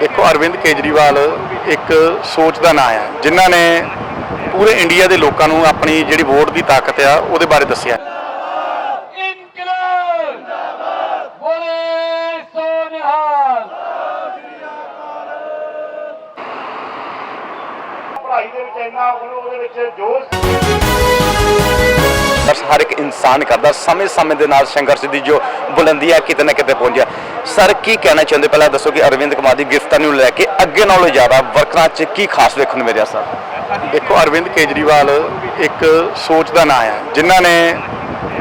ਦੇਖੋ, ਅਰਵਿੰਦ ਕੇਜਰੀਵਾਲ ਇੱਕ ਸੋਚ ਦਾ ਨਾਂ ਹੈ, ਜਿਨ੍ਹਾਂ ਨੇ ਪੂਰੇ ਇੰਡੀਆ ਦੇ ਲੋਕਾਂ ਨੂੰ ਆਪਣੀ ਜਿਹੜੀ ਵੋਟ ਦੀ ਤਾਕਤ ਆ, ਉਹਦੇ ਬਾਰੇ ਦੱਸਿਆ। ਪੜ੍ਹਾਈ ਦੇ ਵਿੱਚ ਇੰਨਾ ਉਹਦੇ ਵਿੱਚ ਜੋਸ਼। ਇਨਸਾਨ ਕਰਦਾ, ਸਮੇਂ-ਸਮੇਂ ਦੇ ਨਾਲ ਸੰਘਰਸ਼ ਦੀ ਜੋ ਬੁਲੰਦੀ ਹੈ ਕਿਤੇ ਨਾ ਕਿਤੇ ਪਹੁੰਚਿਆ ਸਰ ਕੀ ਕਹਿਣਾ ਚਾਹੁੰਦੇ? ਪਹਿਲਾਂ ਦੱਸੋ ਕਿ ਅਰਵਿੰਦ ਕੁਮਾਰ ਦੀ ਗ੍ਰਿਫਤਾਰੀ ਨੂੰ ਲੈ ਕੇ ਅੱਗੇ ਨਾਲੋਂ ਜ਼ਿਆਦਾ ਵਰਕਰਾਂ 'ਚ ਕੀ ਖਾਸ ਵੇਖਣ ਨੂੰ ਮਿਲਿਆ ਸਰ ਦੇਖੋ, ਅਰਵਿੰਦ ਕੇਜਰੀਵਾਲ ਇੱਕ ਸੋਚ ਦਾ ਨਾਂ ਹੈ ਜਿਨ੍ਹਾਂ ਨੇ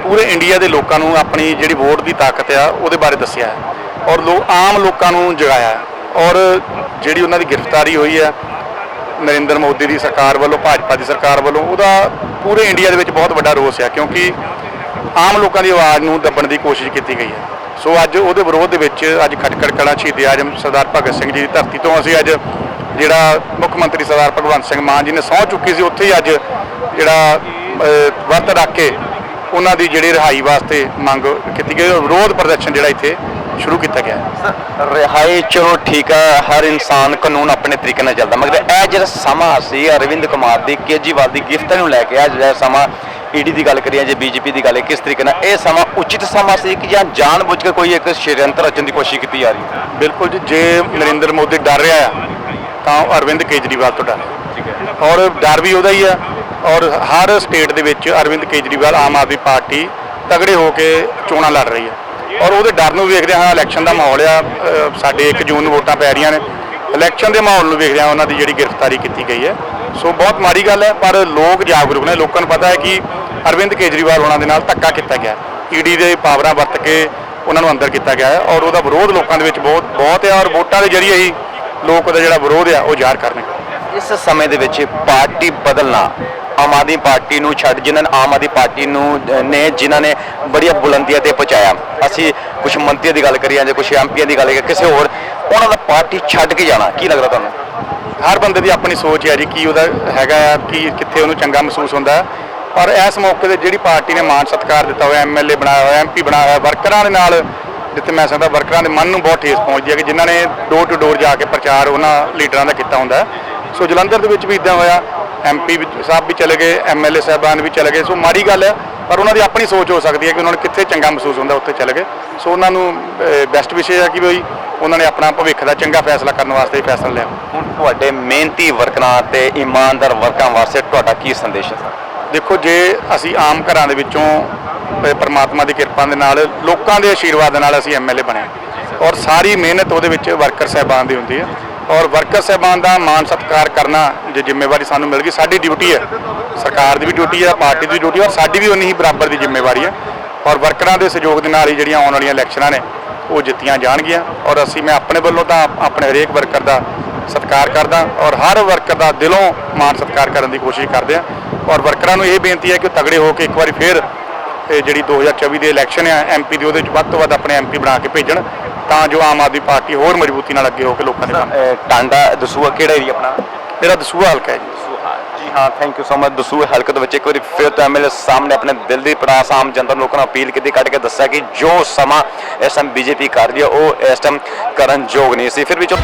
ਪੂਰੇ ਇੰਡੀਆ ਦੇ ਲੋਕਾਂ ਨੂੰ ਆਪਣੀ ਜਿਹੜੀ ਵੋਟ ਦੀ ਤਾਕਤ ਆ, ਉਹਦੇ ਬਾਰੇ ਦੱਸਿਆ ਔਰ ਲੋ, ਆਮ ਲੋਕਾਂ ਨੂੰ ਜਗਾਇਆ ਔਰ ਜਿਹੜੀ ਉਹਨਾਂ ਦੀ ਗ੍ਰਿਫਤਾਰੀ ਹੋਈ ਹੈ ਨਰਿੰਦਰ ਮੋਦੀ ਦੀ ਸਰਕਾਰ ਵੱਲੋਂ, ਭਾਜਪਾ ਦੀ ਸਰਕਾਰ ਵੱਲੋਂ, ਉਹਦਾ ਪੂਰੇ ਇੰਡੀਆ ਦੇ ਵਿੱਚ ਬਹੁਤ ਵੱਡਾ ਰੋਸ ਹੈ ਕਿਉਂਕਿ ਆਮ ਲੋਕਾਂ ਦੀ ਆਵਾਜ਼ ਨੂੰ ਦੱਬਣ ਦੀ ਕੋਸ਼ਿਸ਼ ਕੀਤੀ ਗਈ ਹੈ। ਸੋ ਅੱਜ ਉਹਦੇ ਵਿਰੋਧ ਦੇ ਵਿੱਚ ਅੱਜ ਖਟਕੜ ਕਲਾਂ ਸ਼ਹੀਦ ਆਜਮ ਸਰਦਾਰ ਭਗਤ ਸਿੰਘ ਜੀ ਦੀ ਧਰਤੀ ਤੋਂ ਅਸੀਂ ਅੱਜ ਜਿਹੜਾ ਮੁੱਖ ਮੰਤਰੀ ਸਰਦਾਰ ਭਗਵੰਤ ਸਿੰਘ ਮਾਨ ਜੀ ਨੇ ਸਹੁੰ ਚੁੱਕੀ ਸੀ, ਉੱਥੇ ਹੀ ਅੱਜ ਜਿਹੜਾ ਵਰਤ ਰੱਖ ਕੇ ਉਹਨਾਂ ਦੀ ਜਿਹੜੀ ਰਿਹਾਈ ਵਾਸਤੇ ਮੰਗ ਕੀਤੀ ਗਈ ਔਰ ਵਿਰੋਧ ਪ੍ਰਦਰਸ਼ਨ ਜਿਹੜਾ ਇੱਥੇ ਸ਼ੁਰੂ ਕੀਤਾ ਗਿਆ ਰਿਹਾਈ ਚਲੋ ਠੀਕ ਆ ਹਰ ਇਨਸਾਨ ਕਾਨੂੰਨ ਆਪਣੇ ਤਰੀਕੇ ਨਾਲ ਚੱਲਦਾ, ਮਗਰ ਇਹ ਜਿਹੜਾ ਸਮਾਂ ਸੀ, ਅਰਵਿੰਦ ਕੁਮਾਰ ਦੀ ਕੇਜਰੀਵਾਲ ਦੀ ਗ੍ਰਿਫਤਾਰੀ ਨੂੰ ਲੈ ਕੇ ਇਹ ਜਿਹੜਾ ਸਮਾਂ ਈਡੀ ਦੀ ਗੱਲ ਕਰੀਏ ਜੇ ਬੀਜੇਪੀ ਦੀ ਗੱਲ ਹੈ ਕਿਸ ਤਰੀਕੇ ਨਾਲ ਇਹ ਸਮਾਂ ਉਚਿਤ ਸਮਾਂ ਸੀ ਕਿ ਜਾਂ ਜਾਣਬੁੱਝ ਕੇ ਕੋਈ ਇੱਕ ਸ਼ਰਯੰਤਰ ਰਚਣ ਦੀ ਕੋਸ਼ਿਸ਼ ਕੀਤੀ ਜਾ ਰਹੀ ਹੈ? ਬਿਲਕੁਲ ਜੀ ਜੇ ਨਰਿੰਦਰ ਮੋਦੀ ਡਰ ਰਿਹਾ ਆ ਤਾਂ ਅਰਵਿੰਦ ਕੇਜਰੀਵਾਲ ਤੋਂ ਡਰ ਔਰ ਡਰ ਵੀ ਉਹਦਾ ਹੀ ਆ ਔਰ ਹਰ ਸਟੇਟ ਦੇ ਵਿੱਚ ਅਰਵਿੰਦ ਕੇਜਰੀਵਾਲ ਆਮ ਆਦਮੀ ਪਾਰਟੀ ਤਗੜੇ ਹੋ ਕੇ ਚੋਣਾਂ ਲੜ ਰਹੀ ਹੈ। ਔਰ ਉਹਦੇ ਡਰ ਨੂੰ ਵੇਖਦੇ ਹਾਂ ਇਲੈਕਸ਼ਨ ਦਾ ਮਾਹੌਲ ਆ ਸਾਡੇ 1 ਜੂਨ ਨੂੰ ਵੋਟਾਂ ਪੈ ਰਹੀਆਂ ਨੇ। ਇਲੈਕਸ਼ਨ ਦੇ ਮਾਹੌਲ ਨੂੰ ਵੇਖਦੇ ਹਾਂ ਉਹਨਾਂ ਦੀ ਜਿਹੜੀ ਗ੍ਰਿਫਤਾਰੀ ਕੀਤੀ ਗਈ ਹੈ। ਸੋ ਬਹੁਤ ਮਾੜੀ ਗੱਲ ਹੈ ਪਰ ਲੋਕ ਜਾਗਰੂਕ ਨੇ ਲੋਕਾਂ ਨੂੰ ਪਤਾ ਹੈ ਕਿ ਅਰਵਿੰਦ ਕੇਜਰੀਵਾਲ ਉਹਨਾਂ ਦੇ ਨਾਲ ਧੱਕਾ ਕੀਤਾ ਗਿਆ। ਈਡੀ ਦੇ ਪਾਵਰਾਂ ਵਰਤ ਕੇ ਉਹਨਾਂ ਨੂੰ ਅੰਦਰ ਕੀਤਾ ਗਿਆ ਹੈ ਔਰ ਉਹਦਾ ਵਿਰੋਧ ਲੋਕਾਂ ਦੇ ਵਿੱਚ ਬਹੁਤ ਬਹੁਤ ਹੈ ਔਰ ਵੋਟਾਂ ਦੇ ਜ਼ਰੀਏ ਹੀ ਲੋਕ ਉਹਦਾ ਜਿਹੜਾ ਵਿਰੋਧ ਆ ਉਹ ਜ਼ਾਹਰ ਕਰਨਗੇ। ਇਸ ਸਮੇਂ ਦੇ ਵਿੱਚ ਪਾਰਟੀ ਬਦਲਣਾ ਆਮ ਆਦਮੀ ਪਾਰਟੀ ਨੂੰ ਛੱਡ ਜਿਨ੍ਹਾਂ ਨੇ ਆਮ ਆਦਮੀ ਪਾਰਟੀ ਨੂੰ ਨੇ ਜਿਨ੍ਹਾਂ ਨੇ ਬੜੀਆਂ ਬੁਲੰਦੀਆਂ ਤੇ ਪਹੁੰਚਾਇਆ। ਅਸੀਂ ਕੁਝ ਮੰਤਰੀਆਂ ਦੀ ਗੱਲ ਕਰੀਏ ਜਾਂ ਕੁਝ ਐਮਪੀਆਂ ਦੀ ਗੱਲ ਕਰੀਏ ਕਿਸੇ ਹੋਰ ਉਹਨਾਂ ਦਾ ਪਾਰਟੀ ਛੱਡ ਕੇ ਜਾਣਾ ਕੀ ਲੱਗਦਾ ਤੁਹਾਨੂੰ? ਹਰ ਬੰਦੇ ਦੀ ਆਪਣੀ ਸੋਚ ਹੈ ਜੀ ਕੀ ਉਹਦਾ ਹੈਗਾ ਆ ਕੀ ਕਿੱਥੇ ਉਹਨੂੰ ਚੰਗਾ ਮਹਿਸੂਸ ਹੁੰਦਾ। ਹੈ। ਔਰ ਇਸ ਮੌਕੇ ਤੇ ਜਿਹੜੀ ਪਾਰਟੀ ਨੇ ਮਾਨ ਸਤਿਕਾਰ ਦਿੱਤਾ ਹੋਇਆ ਐਮਐਲਏ ਬਣਾਇਆ ਹੋਇਆ ਐਮਪੀ ਬਣਾਇਆ ਹੋਇਆ, ਵਰਕਰਾਂ ਦੇ ਨਾਲ, ਜਿੱਥੇ ਮੈਂ ਸਮਝਦਾ ਵਰਕਰਾਂ ਦੇ ਮਨ ਨੂੰ ਬਹੁਤ ਠੇਸ ਪਹੁੰਚਦੀ ਹੈ ਕਿ ਜਿਨ੍ਹਾਂ ਨੇ ਡੋਰ ਟੂ ਡੋਰ ਜਾ ਕੇ ਪ੍ਰਚਾਰ ਉਹਨਾਂ ਲੀਡਰਾਂ ਦਾ ਕੀਤਾ ਹੁੰਦਾ ਸੋ ਜਲੰਧਰ ਦੇ ਵਿੱਚ ਵੀ ਇਦਾਂ ਹੋਇਆ ਐਮਪੀ ਸਾਹਿਬ ਵੀ ਚਲੇ ਗਏ ਐਮਐਲਏ ਸਾਹਿਬਾਨ ਵੀ ਚਲੇ ਗਏ, ਸੋ ਮਾੜੀ ਗੱਲ ਹੈ, ਪਰ ਉਹਨਾਂ ਦੀ ਆਪਣੀ ਸੋਚ ਹੋ ਸਕਦੀ ਹੈ ਕਿ ਉਹਨਾਂ ਨੂੰ ਕਿੱਥੇ ਚੰਗਾ ਮਹਿਸੂਸ ਹੁੰਦਾ ਉੱਥੇ ਚਲੇ ਗਏ। ਸੋ ਉਹਨਾਂ ਨੂੰ ਬੈਸਟ ਵਿਸ਼ੇ ਹੈ ਕਿ ਬਈ ਉਹਨਾਂ ਨੇ ਆਪਣਾ ਭਵਿੱਖ ਦਾ ਚੰਗਾ ਫੈਸਲਾ ਕਰਨ ਵਾਸਤੇ ਫੈਸਲਾ ਲਿਆ। ਹੁਣ ਤੁਹਾਡੇ ਮਿਹਨਤੀ ਵਰਕਰਾਂ ਤੇ ਇਮਾਨਦਾਰ ਵਰਕਰਾਂ ਵਾਸਤੇ ਤੁਹਾਡਾ ਕੀ ਸੰਦੇਸ਼ ਹੈ, ਸਰ? ਦੇਖੋ, ਜੇ ਅਸੀਂ ਆਮ ਘਰਾਂ ਦੇ ਵਿੱਚੋਂ ਪਰਮਾਤਮਾ ਦੀ ਕਿਰਪਾ ਦੇ ਨਾਲ, ਲੋਕਾਂ ਦੇ ਆਸ਼ੀਰਵਾਦ ਦੇ ਨਾਲ ਅਸੀਂ ਐਮਐਲਏ ਬਣੇ ਔਰ ਸਾਰੀ ਮਿਹਨਤ ਉਹਦੇ ਵਿੱਚ ਵਰਕਰ ਸਹਿਬਾਨ ਦੀ ਹੁੰਦੀ ਹੈ। ਔਰ ਵਰਕਰ ਸਹਿਬਾਨ ਦਾ ਮਾਣ ਸਤਿਕਾਰ ਕਰਨਾ ਜੇ ਜ਼ਿੰਮੇਵਾਰੀ ਸਾਨੂੰ ਮਿਲ ਗਈ, ਸਾਡੀ ਡਿਊਟੀ ਹੈ। ਸਰਕਾਰ ਦੀ ਵੀ ਡਿਊਟੀ ਹੈ, ਪਾਰਟੀ ਦੀ ਡਿਊਟੀ ਹੈ, ਔਰ ਸਾਡੀ ਵੀ ਉਨੀ ਹੀ ਬਰਾਬਰ ਦੀ ਜ਼ਿੰਮੇਵਾਰੀ ਹੈ। ਔਰ ਵਰਕਰਾਂ ਦੇ ਸਹਿਯੋਗ ਦੇ ਨਾਲ ਹੀ ਜਿਹੜੀਆਂ ਆਉਣ ਵਾਲੀਆਂ ਇਲੈਕਸ਼ਨਾਂ ਨੇ, ਉਹ ਜਿੱਤੀਆਂ ਜਾਣਗੀਆਂ। ਔਰ ਅਸੀਂ, ਮੈਂ ਆਪਣੇ ਵੱਲੋਂ ਤਾਂ ਆਪਣੇ ਹਰੇਕ ਵਰਕਰ ਦਾ ਸਤਿਕਾਰ ਕਰਦਾ ਔਰ ਹਰ ਵਰਕਰ ਦਾ ਦਿਲੋਂ ਮਾਣ ਸਤਿਕਾਰ ਕਰਨ ਦੀ ਕੋਸ਼ਿਸ਼ ਕਰਦੇ ਆ। ਔਰ ਵਰਕਰਾਂ ਨੂੰ ਇਹ ਬੇਨਤੀ ਹੈ ਕਿ ਉਹ ਤਗੜੇ ਹੋ ਕੇ ਇੱਕ ਵਾਰੀ ਫੇਰ ਇਹ ਜਿਹੜੀ 2024 ਦੇ ਇਲੈਕਸ਼ਨ ਆ ਐਮਪੀ ਦੇ ਉਹਦੇ ਵਿੱਚ ਵੱਧ ਤੋਂ ਵੱਧ ਆਪਣੇ ਐਮਪੀ ਬਣਾ ਕੇ ਭੇਜਣ ਤਾਂ ਜੋ ਆਮ ਆਦਮੀ ਪਾਰਟੀ ਹੋਰ ਮਜ਼ਬੂਤੀ ਨਾਲ ਅੱਗੇ ਹੋ ਕੇ ਲੋਕਾਂ ਦੇ ਕੰਮ ਟਾਂਡਾ ਦਸੂਆ ਕਿਹੜਾ ਏਰੀਆ ਆਪਣਾ? ਮੇਰਾ ਦਸੂਹਾ ਹਲਕਾ ਹੈ ਜੀ। ਜੀ ਹਾਂ ਥੈਂਕ ਯੂ ਸੋ ਮਚ ਦਸੂਏ ਹਲਕੇ ਦੇ ਵਿੱਚ ਇੱਕ ਵਾਰੀ ਫਿਰ ਤੋਂ ਐਮਐਲਏ ਸਾਹਮਣੇ ਆਪਣੇ ਦਿਲ ਦੀ ਪੜਾਸ ਆਮ ਜਨਤਾ ਨੂੰ ਲੋਕਾਂ ਨੂੰ ਅਪੀਲ ਕੀਤੀ ਕੱਢ ਕੇ ਦੱਸਿਆ ਕਿ ਜੋ ਸਮਾਂ ਇਸ ਟਾਈਮ ਬੀਜੇਪੀ ਕਰ ਰਹੀ ਹੈ ਉਹ ਇਸ ਟਾਈਮ ਕਰਨ ਯੋਗ ਨਹੀਂ ਸੀ। ਫਿਰ ਵੀ ਜੋ